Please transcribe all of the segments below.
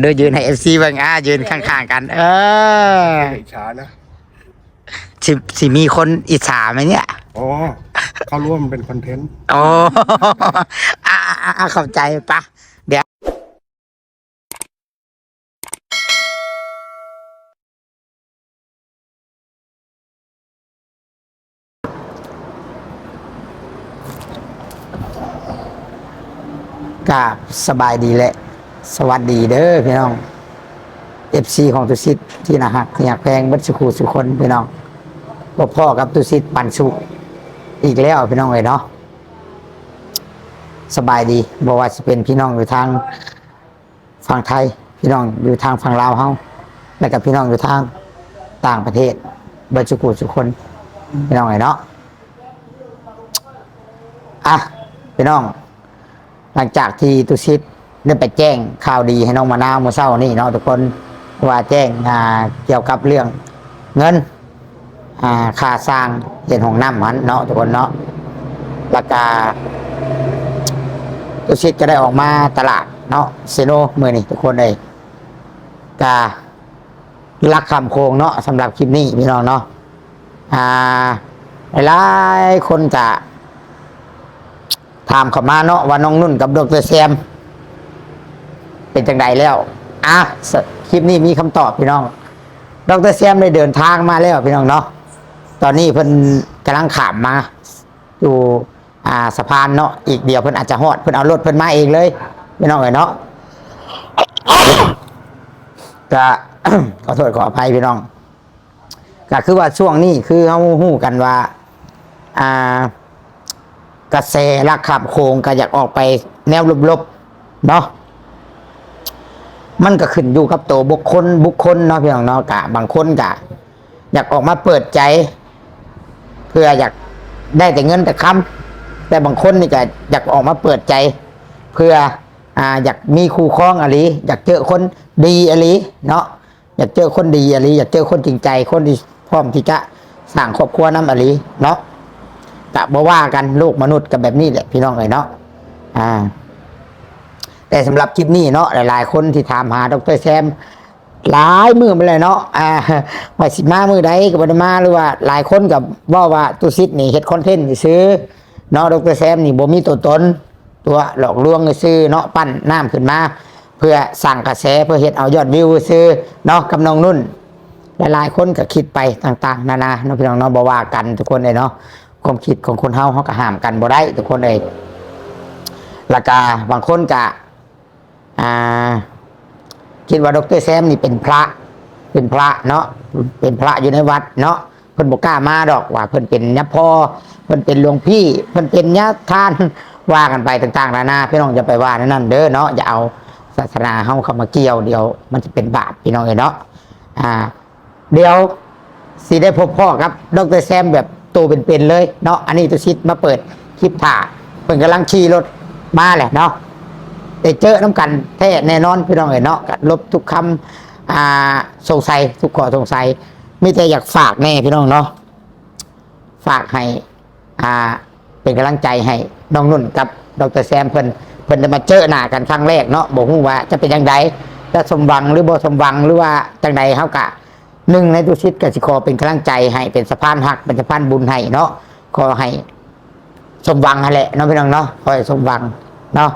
เด้อยืนให้เอฟซีเบิ่งอ่ายืนข้างๆกัน เอออิจฉานะสิสิมีคนอิจฉาไหมเนี่ยอ๋อเขาร่วมเป็นคอนเทนต์โอ้อ่าอ่าอ่าเข้าใจปะเดี๋ยวกราบสบายดีแหละ สวัสดีเด้อพี่น้องเอฟซีของตุสิตที่นะฮะที่อยากแพงเบัดสุขูสุคนพี่น้องพ่อพ่อกับตุสิตปันสุขอีกแล้วพี่น้องเลยเนาะสบายดีบอกว่าจะเป็นพี่น้องอยู่ทางฝั่งไทย พี่น้องอยู่ทางฝั่งลาวเฮาแล้วก็พี่น้องอยู่ทางต่างประเทศเบิดสุกุสุคนพี่น้องไงเนาะอะพี่น้อง หลังจากที่ตุชิต ได้ไปแจ้งข่าวดีให้น้องมะนาวมื่อเช้านี่เนาะทุกคนว่าแจ้งอ่าเกี่ยวกับเรื่องเงินอ่าค่าสร้างเห็นของน้ำมันเนาะทุกคนเนาะราคาตุชิตก็ได้ออกมาตลาดเนาะเซโนมือนี่ทุกคนเลยการักคำโคงเนาะสำหรับคลิปนี้พี่น้องเนาะอ่าหลายคนจะถามเข้ามาเนาะว่าน้องนุ่นกับดรแซม เป็นจังใดแล้วอะคลิปนี้มีคำตอบพี่น้อง ดรแซมได้เดินทางมาแล้วพี่น้องเนาะตอนนี้เพิ่นกำลังขามมาอยู่อ่าสะพานเนาะอีกเดียวเพิ่นอาจจะฮอดเพิ่นเอารถเพิ่นมาเองเลยพี่น้องเอ๋ยเนาะก็ขอโทษขออภัยพี่น้องก็คือว่าช่วงนี้คือเฮาฮู้กันว่าอ่ากระแสรักขับโคงก็อยากออกไปแนวลบๆเนาะ มันก็ขึ้นอยู่กับตัวบุคคลบุคคลเนาะพี่น้องเนาะกะบางคนกะ อยากออกมาเปิดใจ เพื่ออยากได้แต่เงินแต่คำแต่บางคนนี่ก็อยากออกมาเปิดใจ เพื่ออ่าอยากมีคู่ครองอะไรอยากเจอคนดีอะไรเนาะอยากเจอคนดีอะไรอยากเจอคนจริงใจ คนที่พร้อมที่จะสร้างครอบครัวน้ำอะไรเนาะกะบ่ว่ากันโลกมนุษย์กันแบบนี้แหละพี่น้องเลยเนาะอ่า แต่สำหรับคลิปนี้เนาะหลายๆ คนที่ถามหาดรแซมหลายมือมาเลยเนาะอ่าว่าสิมามือใดก็บ่ได้มาหรือว่าหลายคนกับว่าว่าตุซิดนี่เฮ็ดคอนเทนต์ซื้อเนาะดรแซมนี่บ่มีตัวตนตัวหลอกลวงซื้อเนาะปั้นน้ำขึ้นมา เพื่อสร้างกระแสเพื่อเฮ็ดเอายอดวิวซื้อเนาะกำนองนุ่น หลายๆคนก็คิดไปต่าง ๆ นานาเนาะพี่น้องเนาะบ่ว่ากันทุกคนเลยเนาะความคิดของคนเฮาเฮาก็ห้ามกันบ่ได้ทุกคนเลยแล้วก็บางคนก็ อ่าคิดว่าดรแซมนี่เป็นพระ เป็นพระเนาะเป็นพระอยู่ในวัดเนาะเพิ่นบอกกล้ามาดอกว่าเพิ่นเป็นยะพ่อเพิ่นเป็นหลวงพี่เพิ่นเป็นยะทานว่ากันไปต่างๆนานาพี่น้องจะไปว่านั่นเด้อเนาะอย่าเอาศาสนาเฮาเข้ามาเกี่ยวเดี๋ยวมันจะเป็นบาปพี่น้องเอ้เนาะอ่า เดี๋ยวสิได้พบพ่อครับดรแซมแบบตัวเป็นๆเลยเนาะอันนี้ตุชิดมาเปิดคลิปถ่าเพิ่นกำลังขี่รถมาแหละเนาะ ได้เจอน้ำกันแท้แน่นอนพี่น้องเอ๋ยเนาะกัลบทุกคำอ่าสงสัยทุกข้อสงสัยไม่แต่อยากฝากแน่พี่น้องเนาะฝากให้อ่าเป็นกำลังใจให้น้องนุ่นกับดรแซมเพิ่นเพิ่นได้มาเจอหน้ากันครั้งแรกเนาะบอกว่าจะเป็นยังไงจะสมหวังหรือบ่สมหวังหรือว่าจังใดเฮากะหนึ่งในตุชิตกสิคอเป็นกำลังใจให้เป็นสะพานหักเป็นสะพานบุญให้เนาะขอให้สมหวังนั่นแหละเนาะพี่น้องเนาะขอให้สมหวังเนาะ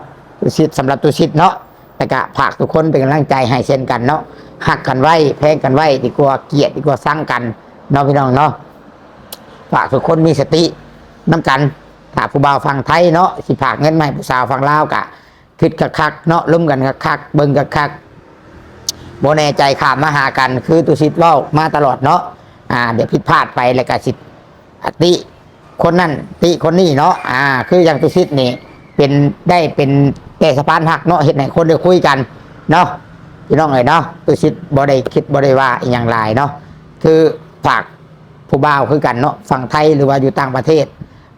ตุชิตสำหรับตุชิตเนาะแต่ก็ฝากทุกคนเป็นกำลังใจให้เช่นกันเนาะหักกันไว้แพงกันไว้ดีกว่าเกลียดดีกว่าสร้างกันเนาะพี่น้องเนาะฝากทุกคนมีสติน้ำกันถ้าผู้บ่าวฟังไทยเนาะสิฝากเงินให้ผู้สาวฟังลาวกะคิดคักเนาะร่มกันคักเบิ่งคักโบแน่ใจขามมาหากัน คือตุชิตเว้ามาตลอดเนาะอ่า เดี๋ยวผิดพลาดไปแล้วก็สิติคนนั่นติคนนี้เนาะอ่า คืออย่างตุชิตนี่ เป็นได้เป็นแต่สะพานหักเนาะเห็นไหนคนได้คุยกันเนาะพี่น้องเอ๋ยเนาะตุชิตบ่ได้คิดบ่ได้ว่าอย่างไรเนาะคือฝากผู้บ่าวคือกันเนาะฝั่งไทยหรือว่าอยู่ต่างประเทศ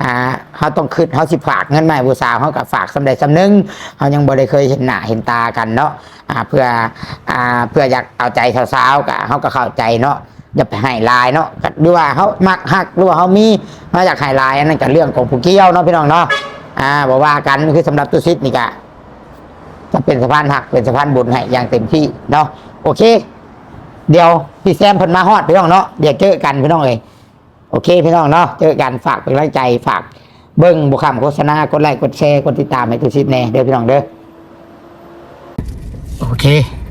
อ่าเขาต้องคิดเขาสิฝากเงินให้ผู้สาวเขากับฝากสำเร็จสำนึงเขายังบ่ได้เคยเห็นหน้าเห็นตากันเนาะอ่าเพื่ออ่าเพื่ออยากเอาใจสาวๆกับเขาก็เข้าใจเนาะอย่าไปให้ลายเนาะหรือว่าเขามักหักหรือว่าเขามีมาจากให้ลายอันนั้นก็เรื่องของผู้เกี่ยวเนาะพี่น้องเนาะ อ่าบอกว่ากันคือสำหรับตุซิดนี่กะจะเป็นสะพานหักเป็นสะพานบุญให้อย่างเต็มที่เนาะโอเค เดี๋ยวพี่แซมเพิ่นมาฮอดพี่น้องเนาะเดี๋ยวเจอกันพี่น้องเลยโอเคพี่น้องเนาะเจอกันฝากเป็นกำลังใจฝากเบิ้งบุคคำโฆษณากดไลค์กดแชร์กดติดตามให้ทุกชิดแน่เด้อพี่น้องเด้อโอเค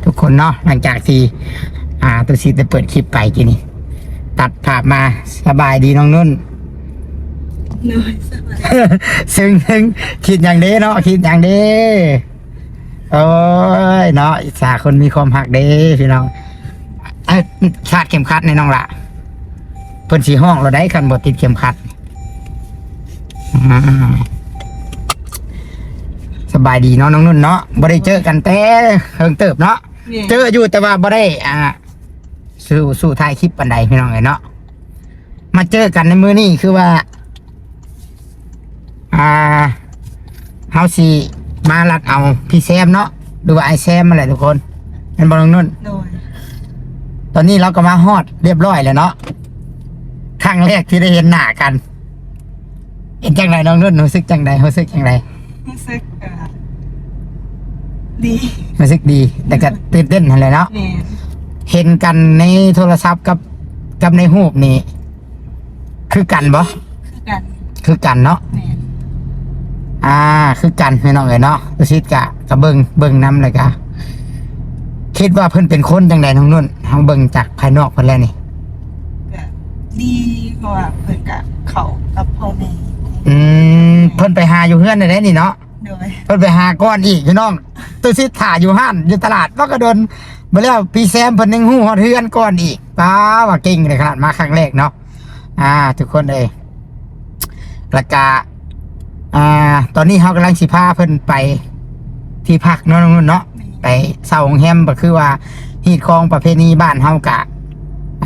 ทุกคนเนาะหลังจากที่อ่าตุชิดได้เปิดคลิปไปทีนี้ตัดภาพมาสบายดีน้องนุ่น เหนื่อยสบายซึ่งซึ่งคิดอย่างเด้เนาะคิดอย่างเด้โอ้ยเนาะอิสาคนมีความหักเด้พี่น้องเอ้ยคาดเข็มขัดในน้องละเพิ่นสีห้องเราได้คันบติดเข็มขัดอ่าสบายดีเนาะน้องนุ่นเนาะบ่ได้เจอกันแต่เฮิงเติบเนาะเนี่ยเจออยู่แต่ว่าบ่ได้อ่าสู่สู่ถ่ายคลิปปันใดพี่น้องเอ้ยเนาะมาเจอกันในมือนี้คือว่า อ่าเฮาสิมาลัดเอาพี่แซมเนาะหรือว่าไอแซมอะไรทุกคนเป็นบอลงนุ่น โดยตอนนี้เราก็มาฮอดเรียบร้อยแล้วเนาะครั้งแรกที่ได้เห็นหน้ากันเห็นจังไรน้องนุ่นรู้สึกจังไรรู้สึกจังไรรู้สึกอะดีรู้สึกดีแต่ก็ตื่นเต้นอะไรเนาะเนี่ยเห็นกันในโทรศัพท์กับกับในหูปนี่คือกันบ่คือกันคือกันเนาะเนี่ย อ่า คือกันพี่น้องเอ้ยเนาะตุชิดกะกะเบิงเบิงน้ำเลยกะคิดว่าเพิ่นเป็นคนจังใดน้องนุ่นเฮาเบิงจากภายนอกเพิ่นแล้วนี่ก็ดีเพราะว่าเพิ่นกับเขากับพ่อแม่อืมเพิ่นไปหาอยู่เฮือนได้นี่เนาะโดยเพิ่นไปหาก้อนอีกพี่น้องตุชิดถ่าอยู่ห้านอยู่ตลาดว่าก็โดนมาแล้วพี่แซมเพิ่นยังฮู้ฮอดเฮือนก้อนอีกป้าว่าเก่งเลยขนาดมาครั้งแรกเนาะอ่า ทุกคนเอ้ยแล้วก็ อ่า ตอนนี้เฮากำลังสิพาเพิ่นไปที่พักเนาะน้องนุ่นเนาะไปเศร้าโรงแรมก็คือว่าฮีดคองประเพณีบ้านเฮากะ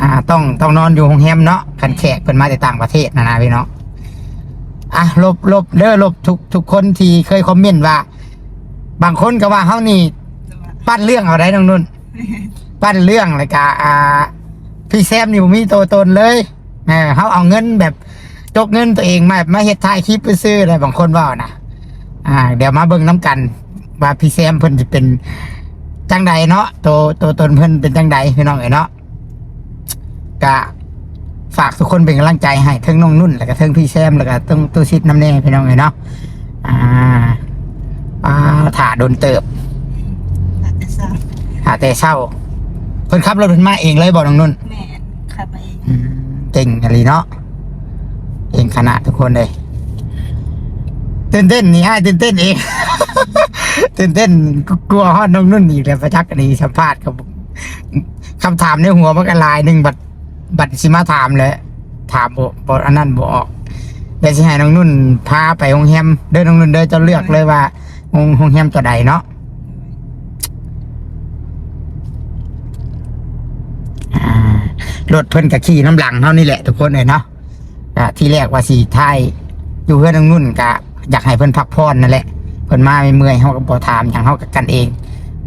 อ่า ต้องต้องนอนอยู่โรงแรมเนาะคันแขกเพิ่นมาจากต่างประเทศนะนะพี่เนาะอะลบลบเด้อลบทุกทุกคนที่เคยคอมเมนต์ว่า บางคนก็ว่าเฮานี่แต่ว่าปั้นเรื่องเอาได้น้องนุ่น ปั้นเรื่องเลยกะอ่า พี่แซมนี่บ่มีตัวตนเลยเออเฮาเอาเงินแบบ จกเงินตัวเองมามาเฮ็ดถ่ายคลิปไปซื้ออะไรบางคนว่านะอ่า เดี๋ยวมาเบิ่งน้กัน ว่าพี่แซมเพิ่นจะเป็นจังใดเนาะตัวตัวตนเพิ่นเป็นจังใดพี่น้องเอ๋ยเนาะกะฝากทุกคนเป็นกำลังใจให้ทั้งน้องนุ่น แล้วก็ทั้งพี่แซมแล้วก็ทั้งตู้ชิดน้ำแน่พี่น้องเอ๋ยเนาะอ่าอ่าถ่าโดนเติบอาจจะทราบหาแต่เช้าเพิ่นขับรถเพิ่นมาเองเลยบอกน้องนุ่นแม่นขับมาเองอืมเก่งอะไรเนาะ เองขนาดทุกคนเลยตื่นเต้นนี่ให้ตื่นเต้นเองตื่นเต้นกลัวฮอดน้องนุ่นอีกแล้วประจักษ์ดีสัมภาษณ์กับคำถามในหัวมันก็ลายหนึ่งบัดบัดสิมาถามเลยถามบบอันนั้นบ่ออกเดี๋ยวสิให้น้องนุ่นพาไปโรงแรมเดินน้องนุ่นเดินจะเลือกเลยว่าโรงโรงแรมตัวใดเนาะรถเพิ่นกับขี่น้ำหลังเท่านี่แหละทุกคนเลยเนาะ ก็ที่แรกว่าสีไทายอยู่เพื่อนทางนุ่นกะอยากให้เพิ่อนพักผ่อนนั่นแหละเพิ่อนมาไม่เมื่อยเฮาก็บ่ถามอย่างเฮากับกันเอง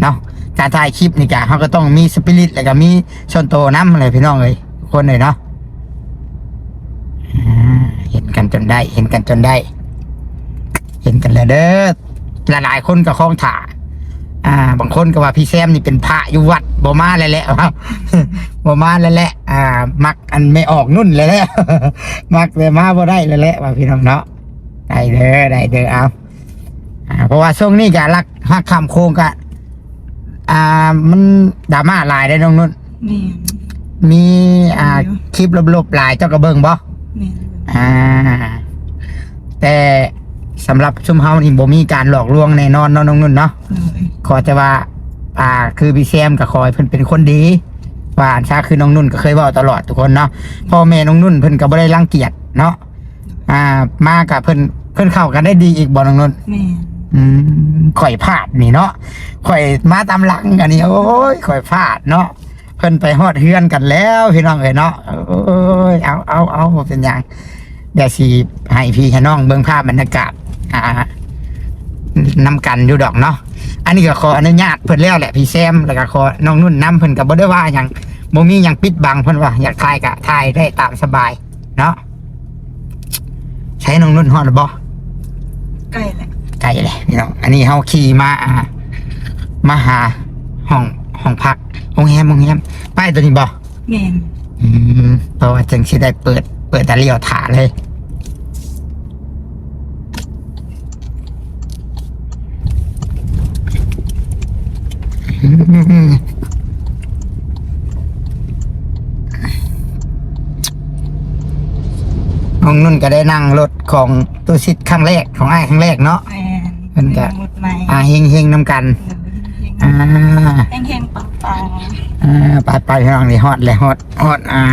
เนาะการถ่ายคลิปนี่กะเฮาก็ต้องมีสปิริตแล้วก็มีชนโตน้ำอะไรพี่น้องเลยคนเลยเนาะเห็นกันจนได้ เห็นกันจนได้ เห็นกันแล้วเด้อหลายๆคนก็คล้องถ่าอ่า บางคนก็ว่าพี่แซมนี่เป็นพระอยู่วัด บ่มาแล้วแหละครับบ่มาแล้วแหละอ่า มักอันไม่ออกนุ่นเลยแหละมักเลยมาบ่ได้เลยแหละว่าพี่น้องเนาะได้เด้อได้เด้อเอาอ่าเพราะว่าช่วงนี้ก็รักหักคำโคงกะอ่า มันดราม่าหลายได้อน้องนุ่นแม่นมีอ่าคลิปลบๆหลายเจ้าก็เบิ่งบ่แม่นอ่า แต่สำหรับชุมเฮานี่บ่มีการหลอกลวงแน่นอนเนาะน้องนุ่นเนาะเลยขอจะว่า อ่า คือพี่แซมกับคอยเพิ่นเป็นคนดีว่าอันชาคือน้องนุ่นก็เคยเว่าตลอดทุกคนเนาะพ่อแม่น้องนุ่นเพิ่นก็บ่ได้รังเกียจเนาะอ่า มากับเพิ่นเพิ่นเข้ากันได้ดีอีกบ่น้องนุ่นแม่นอืมข่อยพลาดนี่เนาะข่อยมาตามหลังอันนี้โอ้ยข่อยพลาดเนาะเพิ่นไปฮอดเฮือนกันแล้วพี่น้องเอ้ยเนาะโอ้ยเอาเอาเอาบ่เป็นหยังเดี๋ยวสิให้พี่ให้น้องเบิ่งภาพบรรยากาศอ่า นำกันอยู่ดอกเนาะอันนี้ก็ขออนุญาตเพิ่นแล้วแหละพี่แซมแล้วก็ขอน้องนุ่นนํเพิ่นก็บ่ได้ว่าหยังบ่มีหยังปิดบังเพิ่นว่าอยากถ่ายก็ถ่ายได้ตามสบาย เนาะใช้น้องนุ่นฮอดหรือบ่ใกล้แหละไกลเลยพี่น้องอันนี้เฮาขี่มาอ่ามาหาห้องห้องพักโรงแรมโรงแรมป้ายตัวนี้บอกแมนอืมเพราะว่าจึงสิได้เปิดเปิดตะเลียวถาเลย น้องนุ่นก็ได้นั่งรถของตัวซิดครั้งแรกของไอ้ายครั้งแรกเนาะ แมนเพิ่นก็ หมดใหม่อ่าเฮงเฮงๆนำกัน อ่า เฮงเฮงปังปังอ่า ไปไปพี่น้องนี่ฮอดเลยฮอดฮอดอ่า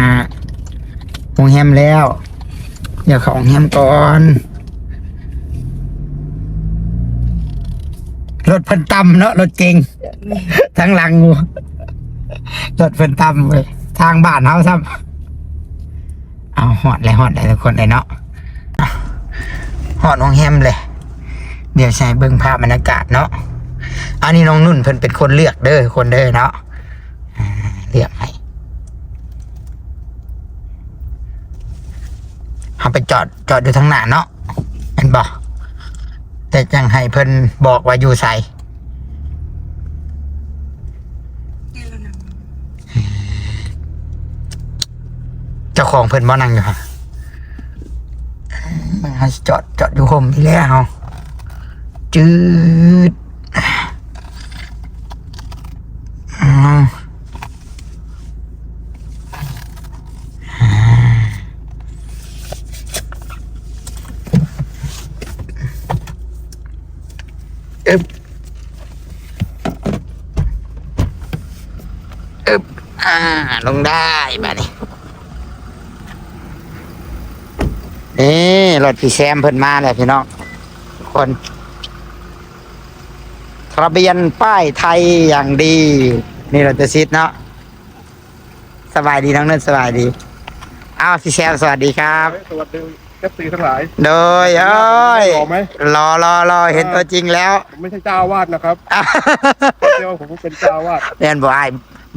โรงแรมแล้ว เดี๋ยวเข้าโรงแรมก่อน รถเพิ่นต่ำเนาะรถเก่งทั้งหลังงูรถเพิ่นต่ำเลยทางบ้านเฮาซ้ำเอาฮอดเลยฮอดเลยทุกคนเลยเนาะอะฮอดโรงแรมเลย เดี๋ยวใช้เบิ่งภาพบรรยากาศเนาะอันนี้น้องนุ่นเพิ่นเป็นคนเลือกเด้อคนเด้อเนาะอ่าเลือกให้เอาไปจอดจอดอยู่ทางหน้าเนาะเห็นบ่ แต่ยังให้เพิ่นบอกว่าอยู่ใส่เจ้าของเพิ่นบ่นั่งอยู่ฮะมันจอดจอดอยู่ห่มที่แล้วจืดอืมอึบอึบอ่า ลงได้มานี่นี่รถพี่แซมเพิ่นมาแล้วพี่น้องทุกคนทะเบียนป้ายไทยอย่างดี นี่เราจะซิดเนาะสบายดีน้องนุ่นสบายดีอ้าวพี่แซมสวัสดีครับสวัสดีเอฟซีทั้งหลาย โดยเอ้ยรอไหมรอรอรอเห็นตัวจริงแล้วผมไม่ใช่เจ้าอาวาดนะครับเรียกว่าผมเป็นเจ้าอาวาดเรียนบอกไอ้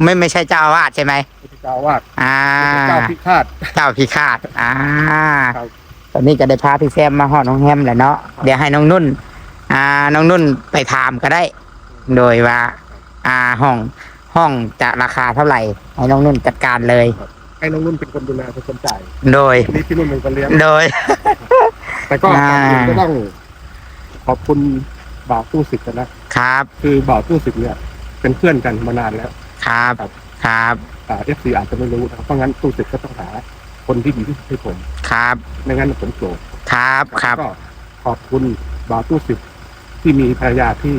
ไม่ไม่ใช่เจ้าอาวาสใช่ไหมไม่ใช่เจ้าอาวาดอ่าเป็นเจ้าพิฆาต เจ้าพิฆาต อ่า ครับ ตอนนี้ก็ได้พาพี่แซมมาหอดน้องแฮมแหละเนาะ เดี๋ยวให้น้องนุ่น อ่า น้องนุ่นไปถามก็ได้ โดยว่า อ่า ห้อง ห้องจะราคาเท่าไหร่ ให้น้องนุ่นจัดการเลย ให้น้องนุ่นเป็นคนดูแลเป็นคนจ่ายโดย นี่พี่นุ่นเป็นคนเลี้ยง โดย แต่ก็อ่าก่อนอื่นก็ต้องขอบคุณบ่าวตู้สิทธิ์นะครับ คือบ่าวตู้สิทธิ์เนี่ย เป็นเพื่อนกันมานานแล้ว ครับ ครับ เอฟซีอาจจะไม่รู้นะครับเพราะงั้นตู้สิทธิ์ก็ต้องหา คนที่ดีที่สุดให้ผมครับ ไม่งั้นผมโกรธครับ ครับ ก็ขอบคุณบ่าวตู้สิทธิ์ที่มีภรรยาที่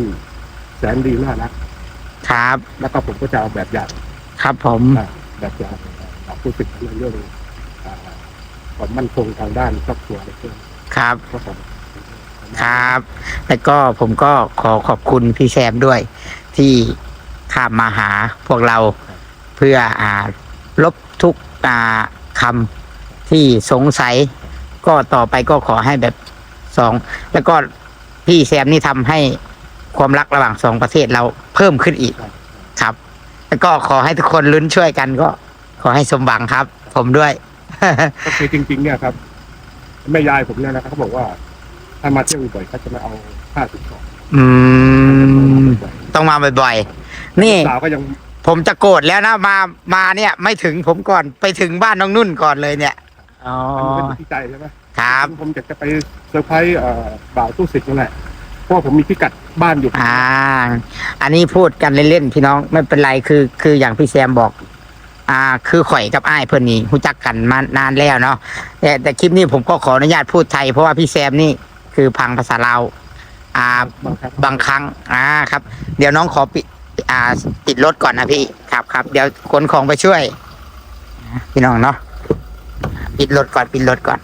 แสนดีน่ารักครับ แล้วก็ผมก็จะเอาแบบอย่างครับผม อ่าแบบอย่างบ่าวตู้สิทธิ์ในเรื่องอ่าความมั่นคงทางด้านครอบครัวอะไรเงี้ยครับ ก็ผมครับ แล้วก็ผมก็ขอขอบคุณพี่แซมด้วย ที่ ข้ามมาหาพวกเราเพื่ออ่าลบทุกอ่าคำที่สงสัย ก็ต่อไปก็ขอให้แบบสองแล้วก็พี่แซมนี่ทำให้ความรักระหว่างสองประเทศเราเพิ่มขึ้นอีกครับ แล้วก็ขอให้ทุกคนลุ้นช่วยกันก็ขอให้สมหวังครับ ผมด้วย ก็คือจริง ๆ เนี่ยครับแม่ยายผมเนี่ยนะครับเขาบอกว่า ถ้ามาเที่ยวบ่อยๆเขาจะมาเอาค่าสินสอดอืม ต้องมาบ่อยๆ นี่ สาวก็ยังผมจะโกรธแล้วนะมามาเนี่ย ไม่ถึงผมก่อนไปถึงบ้านน้องนุ่นก่อนเลยเนี่ยอ๋ออันนี้ก็อยู่ที่ใจใช่ไหมครับ ผมอยากจะไปเซอร์ไพรส์เอ่อบ่าวตู้สิทธิ์นั่นแหละเพราะว่าผมมีพิกัดบ้านอยู่อ่า อันนี้พูดกันเล่นๆพี่น้องไม่เป็นไรคือคืออย่างพี่แซมบอก อ่า คือข่อยกับอ้ายเพื่อนนี่รู้จักกันมานานแล้วเนาะแต่แต่คลิปนี้ผมก็ขออนุญาตพูดไทยเพราะว่าพี่แซมนี่คือพังภาษาลาวอ่าบางครั้งบางครั้งอ่าครับ เดี๋ยวน้องขอปิด อ่าปิดรถก่อนนะพี่ครับครับเดี๋ยวขนของไปช่วย พี่น้องเนาะปิดรถก่อนปิดรถก่อน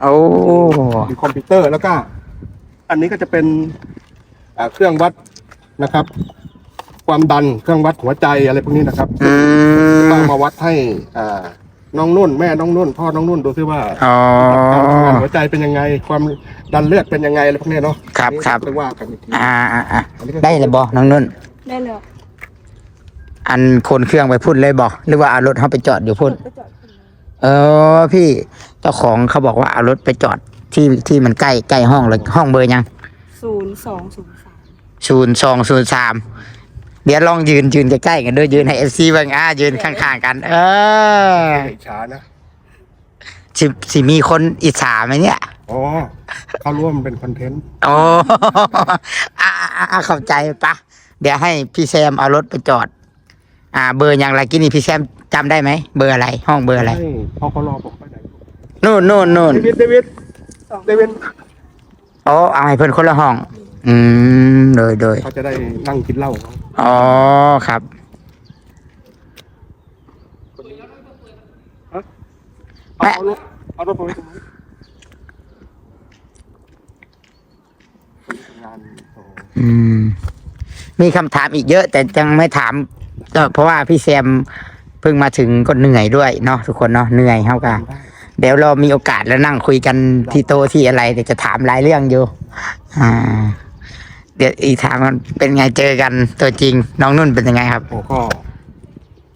โอ้มีคอมพิวเตอร์แล้วก็ อันนี้ก็จะเป็นอ่าเครื่องวัดนะครับ ความดันเครื่องวัดหัวใจอะไรพวกนี้นะครับอืก็มมาวัดให้อ่า น้องนุ่น แม่น้องนุ่น พ่อน้องนุ่นดูซิว่าอ๋อ การทำงานหัวใจเป็นยังไง ความดันเลือดเป็นยังไงอะไรพวกนี้เนาะครับครับเรียกว่ากันอีกทีอ่าอ่าอ่าอันนี้ก็ได้เลยบอน้องนุ่น ได้เลยอันคนเครื่องไปพุ่นเลยบอหรือว่าเอารถเขาไปจอดอยู่พุ่นไปจอดขึ้นมาเออพี่เจ้าของเขาบอกว่าเอารถไปจอดที่ที่มันใกล้ใกล้ห้องเลยห้องเบอร์ยังศูนย์สองศูนย์สามศูนย์สองศูนย์สาม เดี๋ยวลองยืนยืนใกล้ๆกันด้วยยืนให้เอฟซีบางอ่ายืนข้างๆกัน เออไม่ช้านะสิสิมีคนอิจฉาไหมเนี่ยอ๋อเขาร่วามันเป็นคอนเทนต์โอ้อ่าอ่าอ่าเข้าใจปะเดี๋ยวให้พี่แซมเอารถไปจอด อ่า เบอร์อย่างไรกินนี่พี่แซมจำได้ไหมเบอร์อะไร ห้องเบอร์อะไรให้พอเขารอผมไปไหนนู่นนู่นนู่นเดวิดเดวิดสองเดวิดโอ้เอาให้เพื่อนคนละห้อง อืมโดยโดยเขาจะได้นั่งกินเหล้า อ๋อครับเอาเอารถเอารถไปไว้ตรงนี้งานโอ้อืม มีคำถามอีกเยอะ แต่ยังไม่ถามก็เพราะว่าพี่แซมเพิ่งมาถึงก็เหนื่อยด้วยเนาะทุกคนเนาะเหนื่อยเท่ากันได้เดี๋ยวเรามีโอกาสแล้วนั่งคุยกันที่โตะที่อะไรเดี๋ยวจะถามหลายเรื่องอยู่ อ่า เดี๋ยวอีกถามมันเป็นไงเจอกันตัวจริง น้องนุ่นเป็นยังไงครับ โอ้ก็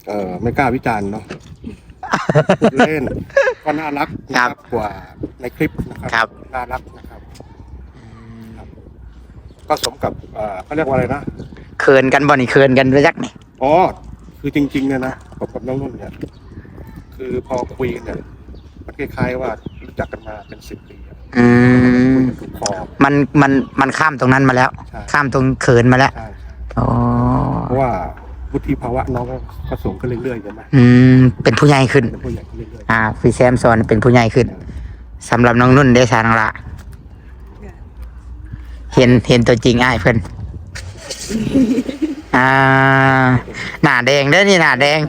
เออไม่กล้าวิจารณ์เนาะพูดเล่นก็น่ารักนะครับ กว่าในคลิปนะคครัรับ น่ารักนะครับ ก็สมกับเอ่อเขาเรียกว่าอะไรนะเขินกันบ่นี่เขินกันไปยักนี่อ๋อคือจริงๆเนี่ยนะผมกับน้องนุ่นเนี่ยคือพอคุยกันเนี่ยมันคล้ายๆว่ารู้จักกันมาเป็นสิบปีอะอืมคุยกันถูกคอ มันมันมันข้ามตรงนั้นมาแล้ว ใช่ ข้ามตรงเขินมาแล้วใช่ใช่อ๋อเพราะว่าวุฒิภาวะน้องก็ก็สูงขึ้นเรื่อยๆใช่ไหมอืมเป็นผู้ใหญ่ขึ้น เป็นผู้ใหญ่ขึ้นเรื่อยอ่าพี่แซมสอนเป็นผู้ใหญ่ขึ้นสำหรับน้องนุ่นได้สารละ เห็นเห็นตัวจริงอ้ายเพิ่นอ่าหน้าแดงเด้อนี่หน้าแดง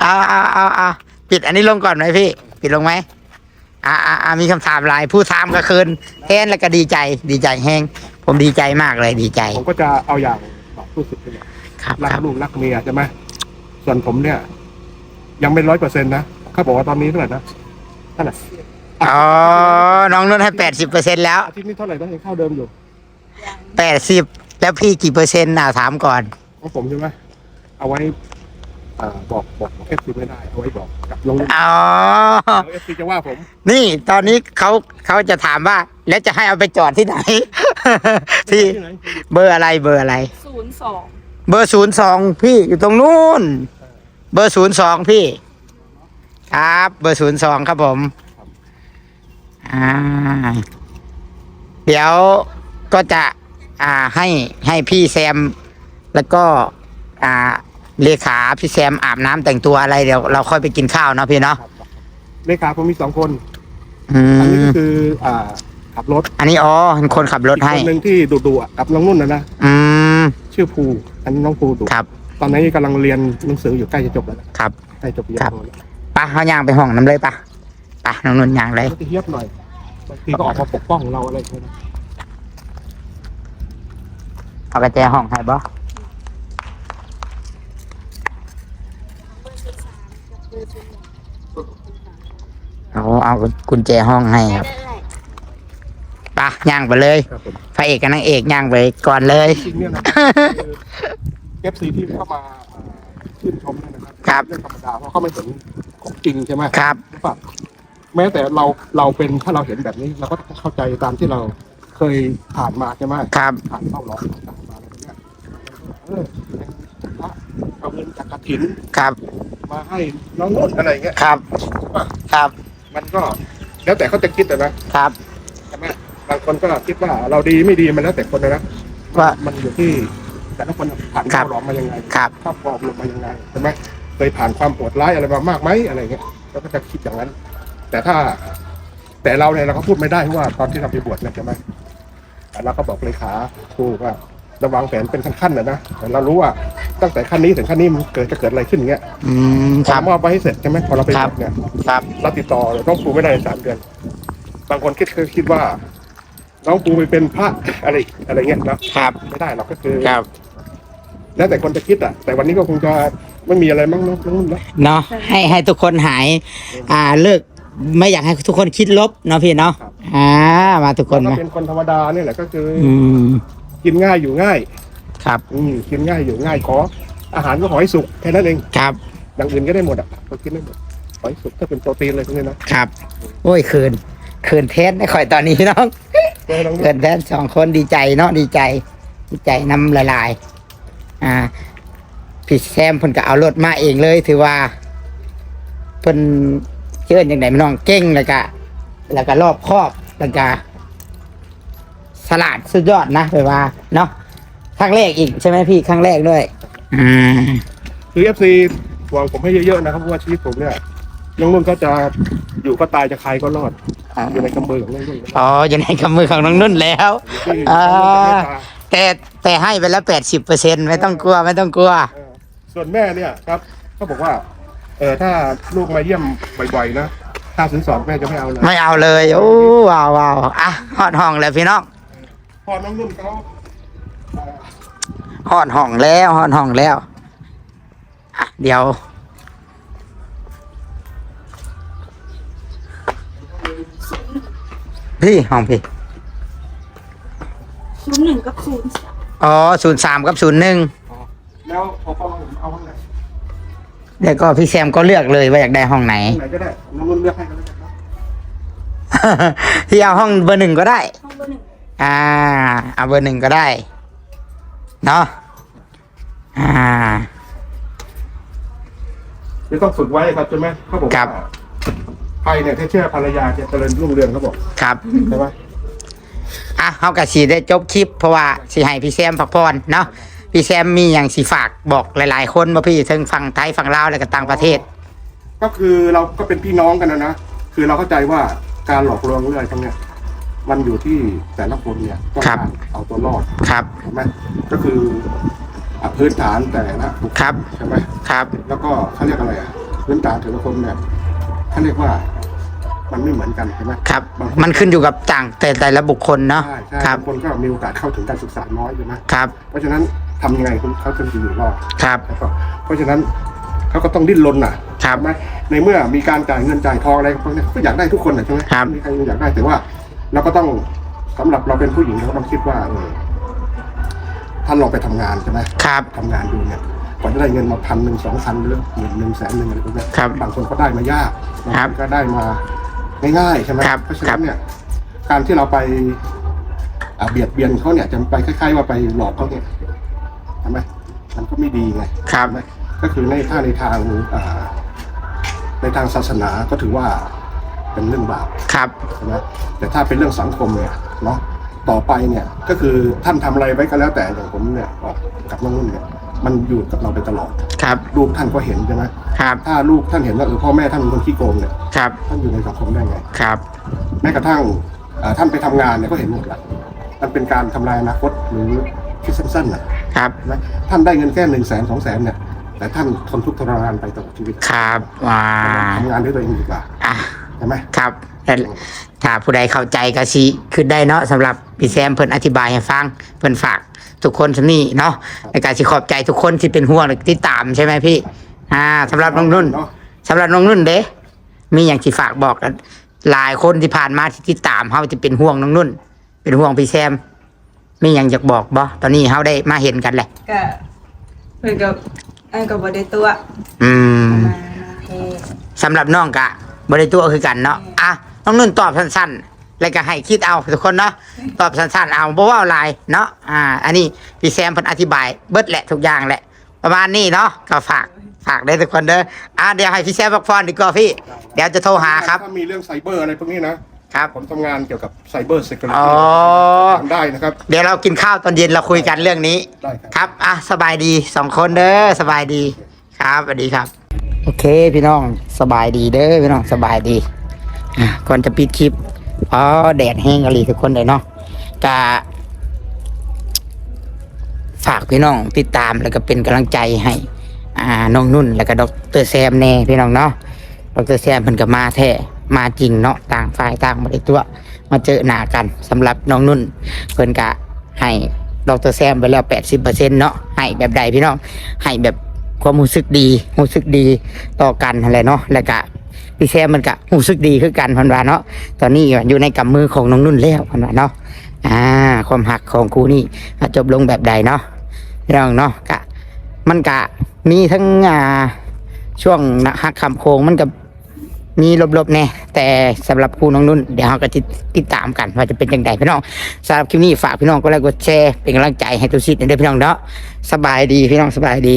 เอาเอาเอาเอาปิดอันนี้ลงก่อนไหมพี่ ปิดลงไหม อ่าอ่าอ่ามีคำถามหลายผู้ถามก็คืนแทนแล้วก็ดีใจ ดีใจแห้งผมดีใจมากเลยดีใจๆผมก็จะเอาอย่างบอกผู้สึกเนี่ยครับรักครับลูกรักเมียใช่ไหมส่วนผมเนี่ย ยังไม่ร้อยเปอร์เซ็นต์นะเขาบอกว่าตอนนี้เท่าไหร่นะเท่าไหร่อ๋อน้องนุ่นให้แปดสิบเปอร์เซ็นแล้วอาทิตย์นี้เท่าไหร่ต้องยังเข้าเดิมอยู่แปดสิบแล้วพี่กี่เปอร์เซ็นต์น่ะถามก่อนของผมใช่ไหมเอาไว้ อ่าบอกบอกเอฟซีไม่ได้เอาไว้บอกกับลงอ๋อ เอฟซีจะว่าผม นี่ตอนนี้เขาเขาจะถามว่า แล้วจะให้เอาไปจอดที่ไหน พี่ที่ไหนเบอร์อะไรเบอร์อะไร ศูนย์สองเบอร์ศูนย์สองพี่อยู่ตรงนู้น เบอร์ศูนย์สองพี่ ครับ เบอร์ศูนย์สองครับผมอ่าเดี๋ยวก็จะ อ่าให้ให้พี่แซม แล้วก็ อ่า เลขาพี่แซมอาบน้ำแต่งตัวอะไรเดี๋ยวเราค่อยไปกินข้าวเนาะพี่เนาะครับเลขาผมมีสองคน อือันนี้ก็มคืออ่าขับรถอันนี้อ๋อเป็นคนขับรถอีกให้ คนหนึ่งที่ดุๆอะกับน้องนุ่นนะนะอืมชื่อภูอันนี้น้องภูดุครับตอนนี้กำลังเรียนหนังสืออยู่ใกล้จะจบแล้วนะครับ ใกล้จบปริญญาโทแล้วปะเขาย่างไปห้องน้ำเลยปะปะน้องนุ่นย่างเลย ก็จะเฮียบหน่อยบางทีก็ออกมาปกป้องเราอะไรอย่างเงี้ยนะเอากระแจห้องให้บ่ เอาเอากุญแจห้องให้ครับปะย่างไปเลยครับผมพระเอกกับนางเอกย่างไปก่อนเลย จริงๆเนี่ยนะเอฟซีที่เข้ามาเอ่อชื่นชมเนี่ยนะครับครับ เรื่องธรรมดาเพราะเขาไม่เห็นของจริงใช่ไหมครับ หรือเปล่าแม้แต่เราเราเป็นถ้าเราเห็นแบบนี้เราก็ต้องเข้าใจตามที่เราเคยผ่านมาใช่ไหมครับ ผ่านเข้าร้องต่างๆมาอะไรแบบเนี้ยเออพระเอาเงินจากกระถินครับ มาให้น้องนุ่นอะไรเงี้ยครับ ครับ มันก็ แล้วแต่เขาจะคิดแต่นะครับ ใช่ไหมบางคนก็คิดว่าเราดีไม่ดีมันแล้วแต่คนนะนะว่า มันอยู่ที่แต่ละคนผ่านครัเข้าบร้องมายังไงครับ ครอบครองลงมายังไงใช่ไหมเคยผ่านความโหดร้ายอะไรมามากไหมอะไรเงี้ยเราก็จะคิดอย่างนั้น แต่ถ้า แต่เราเนี่ยเราก็พูดไม่ได้เพราะว่าตอนที่เราไปบวชเนี่ยใช่ไหมแต่เราก็บอกเลขาครูว่า ระวังแผนเป็นขั้นๆนะนะแต่เรารู้ว่าตั้งแต่ขั้นนี้ถึงขั้นนี้มันเกิดจะเกิดอะไรขึ้นเงี้ยอืมพคอรับมอบไปให้เสร็จใช่ไหมพอเราไปครับบวชเนี่ยครับ เราติดต่อน้องปูไม่ได้ในสามเดือน บางคนคิดคิดว่า น้องปูไปเป็นพระอะไรอะไรเงี้ยนะครับ ไม่ได้หรอกก็คือ ครับ แล้วแต่คนจะคิดอะ แต่วันนี้ก็คงจะไม่มีอะไรมั้งเนอะน้องนุ่นเนอะเนาะให้ให้ทุกคนหาย อ่าเลิกไม่อยากให้ทุกคนคิดลบเนาะพี่เนาะอ่ามาทุกคนเรามาก็เป็นคนธรรมดาเนี่ยแหละก็คือออืม กินง่ายอยู่ง่าย ครับอืมกินง่ายอยู่ง่ายขอ อาหารก็ขอให้สุกแค่นั้นเองครับอย่างอื่นก็ได้หมดอะก็กินได้หมดหอยสุกถ้าเป็นโปรตีนอะไรพวกนี้นะครับ โอ้ยคืน คืนเทสไม่ค่อยตอนนี้น้องเดี๋ยวลองดูเกินแทนสองคนดีใจเนาะดีใจ ดีใจน้ำละลาย อ่าพี่แซมเพิ่นก็เอารถมาเองเลย ถือว่าเพิ่นเชิญอย่างไหนน้องเก่งแล้วก็แล้วก็รอบครอบแล้วก็ สลาดสุดยอดนะไปว่าเนาะครั้งแรกอีกใช่ไหมพี่ครั้งแรกด้วยอืมคือเอฟซีหวังผมให้เยอะๆนะครับเพราะว่าชีวิตผมเนี่ยน้องนุ่นก็จะอยู่ก็ตายจะใครก็รอด อยู่ในกำมือของน้องนุ่นอ๋ออยู่ในกำมือของน้องนุ่นแล้วที่อ่าน้องนุ่นจะเมตตาแต่แต่ให้ไปแล้วแปดสิบเปอร์เซ็นไม่ต้องกลัวไม่ต้องกลัว เออส่วนแม่เนี่ยครับก็บอกว่า เออถ้าลูกมาเยี่ยมบ่อยๆนะค่าสินสอดแม่จะไม่เอาเลย ไม่เอาเลย โอ้ว้าวว้าวอะฮอดห้องแล้วพี่น้อง พอน้องนุ่นเขาเอ่อฮอดห้องแล้วฮอดห้องแล้วอะเดี๋ยว พี่ห้องพี่ศูนย์หนึ่งกับศูนย์สามอ๋อศูนย์สามกับศูนย์หนึ่งแล้วพอพ่อผมเอาห้องไหนเดี๋ยวก็พี่แซมก็เลือกเลยว่าอยากได้ห้องไหน ห้องไหนก็ได้น้องนุ่นเลือกให้ก็แล้วกันนะพี่เอาห้องเบอร์หนึ่งก็ได้ ห้องเบอร์หนึ่ง อ่าเอาเบอร์หนึ่งก็ได้ เนาะอ่าไม่ต้องฝึกไว้ครับใช่ไหมเขาบอกครัว่าบใครเนี่ยถ้าเชื่อภรรยาจะเจริญรุ่งเรืองเขาบอกครับ ใช่ไหมอะเฮากะสีได้จบคลิปเพราะว่าสิให้พี่แซมพักผ่อนเนาะพี่แซมมีอย่างสิฝากบอกหลาย ๆ คนว่าพี่ทั้งฝั่งไทยฝั่งลาวและก็ต่างประเทศ ก็คือเราก็เป็นพี่น้องกันนะนะคือเราเข้าใจว่าการหลอกลวงหรืออะไรพวกเนี้ย มันอยู่ที่แต่ละคนเนี่ยต้องครักาบรเอาตัวรอดครับ ใช่ไหมก็คืออะพื้นฐานแต่ละบุคคลครับ ใช่ไหมครับ แล้วก็เขาเรียกอะไรอะพื้นฐานแต่ละคนเนี่ยเขาเรียกว่า มันไม่เหมือนกันใช่ไหมครับ มันขึ้นอยู่กับต่างแต่แต่ละบุคคลเนาะ ใช่ใช่ครับ บางคนก็มีโอกาสเข้าถึงการศึกษาน้อยใช่ไหมครับ เพราะฉะนั้นทำยังไงคุณเขาถึงจะอยู่รอด ครับแล้วก็เพราะฉะนั้นเขาก็ต้องดิ้นรนน่ะครับ ใช่ไหมในเมื่อมีการจ่ายเงินจ่ายทองอะไรพวกนี้ก็อยากได้ทุกคนน่ะใช่ไหมครับ มีใครอยากได้แต่ว่า เราก็ต้องสำหรับเราเป็นผู้หญิงเราก็ต้องคิดว่าเออท่านลองไปทำงานใช่ไหมครับทำงานดูเนี่ยกว่าจะได้เงินมาพันหนึ่งสองพันหรือหมื่นหนึ่งแสนหนึ่งอะไรพวกเนี้ยครับบางคนก็ได้มายากบางครัคบนก็ได้มาง่ายๆใช่ไหมครับเพราะฉะครันั้บนเนี่ย การที่เราไปอ่าเบียดเบียนเขาเนี่ยจะไปคล้ายๆ ว่าไปหลอกเขาเนี่ยใช่ไหมมันก็ไม่ดีไงครับใช่ไหมก็คือในถ้าในทางอ่าในทางศาสนาก็ถือว่า เป็นเรื่องบาปครับใช่ไหมแต่ถ้าเป็นเรื่องสังคมเนี่ยเนาะต่อไปเนี่ยก็คือท่านทำอะไรไว้ก็แล้วแต่อย่างผมเนี่ยบอกกับน้องนุ่นเนี่ยมันอยู่กับเราไปตลอด ครับ ลูกท่านก็เห็นใช่ไหมครับ ถ้าลูกท่านเห็นว่าเออพ่อแม่ท่านเป็นคนขี้โกงเนี่ยครับ ท่านอยู่ในสังคมได้ไง ครับ แม้กระทั่งเอ่อท่านไปทำงานเนี่ยก็เห็นหมดละมันเป็นการทำลายอนาคตหรือคิดสั้นๆนะครับ นะท่านได้เงินแค่หนึ่งแสนสองแสนเนี่ยแต่ท่านทนทุกข์ทรมานไปตลอดชีวิตครับว้าทำงานด้วยตัวเองดีกว่า อะ ใช่ไหมครับแต่ถ้าผู้ใดเข้าใจก็สิคือได้เนาะสำหรับพี่แซมเพิ่นอธิบายให้ฟังเพิ่นฝากทุกคนสำนี่เนาะในการสิขอบใจทุกคนที่เป็นห่วงและที่ตามใช่ไหมพี่ อ่าสำหรับน้องนุ่นเนาะสำหรับน้องนุ่นเด้มีอย่างที่ฝากบอกกันหลายคนที่ผ่านมาที่ติดตามเขาจะเป็นห่วงน้องนุ่น เป็นห่วงพี่แซมมีอย่างอยากบอกบ่ตอนนี้เขาได้มาเห็นกันแหละก็เพื่อนกับเอ้ยกับบได้ตัว อืมมาเทสำหรับน้องกะ บริตัวคือกันเนาะอะน้องนุ่นตอบสั้นๆ แล้วก็ให้คิดเอาทุกคนเนาะตอบสั้นๆเอาบ่เว่าหลายเนาะอ่า อันนี้พี่แซมเพิ่นอธิบายเบิดแหละทุกอย่างแหละ ประมาณนี้เนาะก็ฝากฝากได้ทุกคนเด้ออะเดี๋ยวให้พี่แซมพักผ่อนดีกว่าพี่ เดี๋ยวจะโทรหาครับ ถ้ามีเรื่องไซเบอร์อะไรพวกนี้นะครับผมทำงานเกี่ยวกับไซเบอร์เซ u r อ๋ริอตี้ทำได้นะครับ เดี๋ยวเรากินข้าวตอนเย็นเราคุยกันเรื่องนี้ได้ครับครับ อะ สบายดีสองคนเด้อ สบายดี ครับสวัสดีครับ โอเคพี่น้องสบายดีเด้อพี่น้องสบายดีอะก่อนจะปิดคลิปอ๋อแดดแห้งอหลีทุกคนเลยเนาะกะฝากพี่น้องติดตามแล้วก็เป็นกำลังใจให้ อ่าน้องนุ่น แล้วก็ดรแซมแน่พี่น้องเนาะดรแซมเพิ่นก็มาแท้มาจริงเนาะต่างฝ่ายต่างมาได้ตัว มาเจอหน้ากันสำหรับน้องนุ่น เพิ่นกะให้ดรแซมไปแล้วแปดสิบเปอร์เซ็นเนาะให้แบบใดพี่น้องให้แบบ ความรู้สึกดีรู้สึกดีต่อกันอะไรเนาะแล้วก็พี่แซมมันก็รู้สึกดีคือกันพันวาเนาะตอนนี้อยู่ในกำมือของน้องนุ่นแล้วพันวาเนาะอ่าความหักของครูนี่จบลงแบบใดเนาะพี่องเนาะกะมันกะมีทั้งอ่าช่วงหักคำโค้งมันกับมีลบๆแน่แต่สำหรับครูน้องนุ่นเดี๋ยวเราก็จะติดตามกันว่าจะเป็นยังไงพี่น้องสำหรับคลิปนี้ฝากพี่น้องก็ไลค์กดแชร์เป็นกำลังใจให้ทุกสิทธิ์เด้อพี่น้องเนาะสบายดีพี่น้องสบายดี